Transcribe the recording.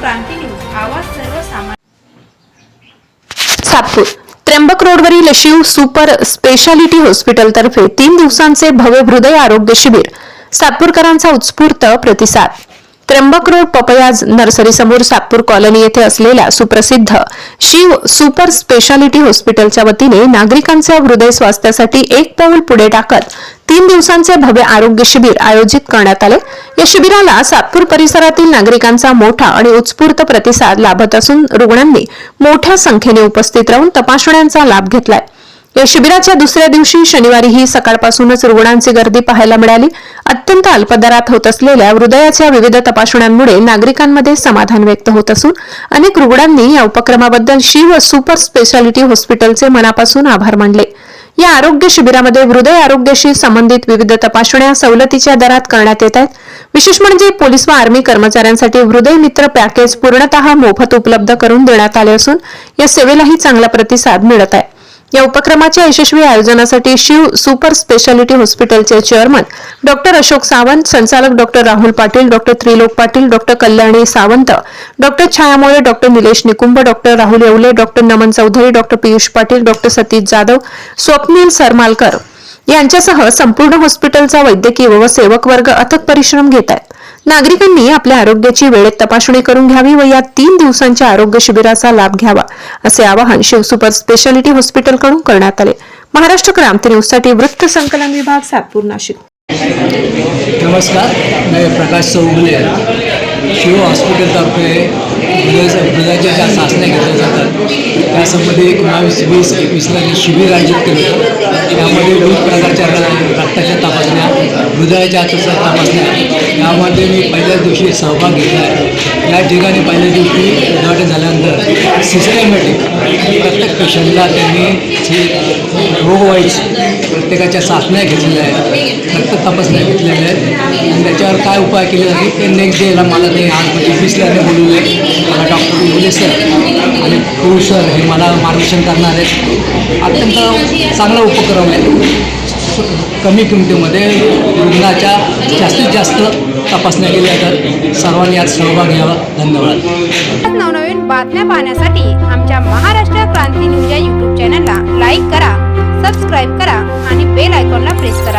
क्रांती news आवाज सर्वसामान्य. सातपूर त्र्यंबक रोडवरील शिव सुपर स्पेशालिटी हॉस्पिटलतर्फे तीन दिवसांचे भव्य हृदय आरोग्य शिबिर सातपूरकरांचा उत्स्फूर्त प्रतिसाद. त्र्यंबक रोड पपयाज नर्सरी समोर सातपूर कॉलनी येथे असलेल्या सुप्रसिद्ध शिव सुपर स्पेशालिटी हॉस्पिटलच्या वतीने नागरिकांच्या हृदय स्वास्थ्यासाठी एक पाऊल पुढे टाकत तीन दिवसांचे भव्य आरोग्य शिबिर आयोजित करण्यात आले. या शिबिराला सातपूर परिसरातील नागरिकांचा मोठा आणि उत्स्फूर्त प्रतिसाद लाभत असून रुग्णांनी मोठ्या संख्येने उपस्थित राहून तपासण्यांचा लाभ घेतलाय. या शिबिराच्या दुसऱ्या दिवशी शनिवारीही सकाळपासूनच रुग्णांची गर्दी पाहायला मिळाली. अत्यंत अल्पदरात होत असलेल्या हृदयाच्या विविध तपासण्यांमुळे नागरिकांमध्ये समाधान व्यक्त होत असून अनेक रुग्णांनी या उपक्रमाबद्दल शिव सुपर स्पेशालिटी हॉस्पिटलचे मनापासून आभार मानले. या आरोग्य शिबिरामध्ये हृदय आरोग्याशी संबंधित विविध तपासण्या सवलतीच्या दरात करण्यात येत आहेत. विशेष म्हणजे पोलीस व आर्मी कर्मचाऱ्यांसाठी हृदय मित्र पॅकेज पूर्णतः मोफत उपलब्ध करून देण्यात आले असून या सेवेलाही चांगला प्रतिसाद मिळत आहे. या उपक्रमाच्या यशस्वी आयोजनासाठी शिव सुपर स्पेशालिटी हॉस्पिटलचे चेअरमन डॉक्टर अशोक सावंत संचालक doctor Rahul Patil doctor Trilok Patil doctor Kalyani Sawant doctor Chhaya More doctor Nilesh Nikumbh doctor Rahul Yewale doctor Naman Chaudhari doctor Piyush Patil doctor Satish Jadhav Swapnil Saramalkar यांच्यासह संपूर्ण हॉस्पिटलचा वैद्यकीय व सेवक वर्ग अथक परिश्रम घेत आहेत. नागरिकांनी आपल्या आरोग्याची वेळेत तपासणी करून घ्यावी व या तीन दिवसांच्या आरोग्य शिबिराचा लाभ घ्यावा असे आवाहन शिव सुपर स्पेशालिटी हॉस्पिटलकडून करण्यात आले. महाराष्ट्र क्रांती न्यूजसाठी वृत्त संकलन विभाग सातपूर नाशिक. नमस्कार मैं प्रकाश चौगुले. शिव हॉस्पिटलतर्फे हृदय हृदयाच्या ज्या चाचण्या घेतल्या जातात त्यासंबंधी एक बावीस वीस एकवीसला शिबिर आयोजित केलं त्यामध्ये दोन प्रकारच्या हृदयाच्या आतच्या तपासण्या यामध्ये मी पहिल्याच दिवशी सहभाग घेतला आहे. या ठिकाणी पहिल्या दिवशी उद्घाटन झाल्यानंतर सिस्टमॅटिक प्रत्येक पेशंटला त्यांनी रोगवाईज प्रत्येकाच्या चाचण्या घेतलेल्या आहेत रक्त तपासण्या घेतलेल्या आहेत. आणि त्याच्यावर काय उपाय केले जाते ते नेक्स्ट डेला मला ते आज म्हणजे वीसला बोलवले. मला डॉक्टर बोलले सर आणि क्रू सर हे मला मार्गदर्शन करणार आहेत. अत्यंत चांगला उपक्रम आहे. कमी किमतीमध्ये रुग्णाच्या जास्तीत जास्त तपासण्या केल्या तर सर्वांनी यात सहभाग घ्यावा. धन्यवाद. नवनवीन बातम्या पाहण्यासाठी आमच्या महाराष्ट्र क्रांती न्यूज या यूट्यूब चॅनलला लाईक करा सबस्क्राईब करा आणि बेल आयकॉनला प्रेस करा.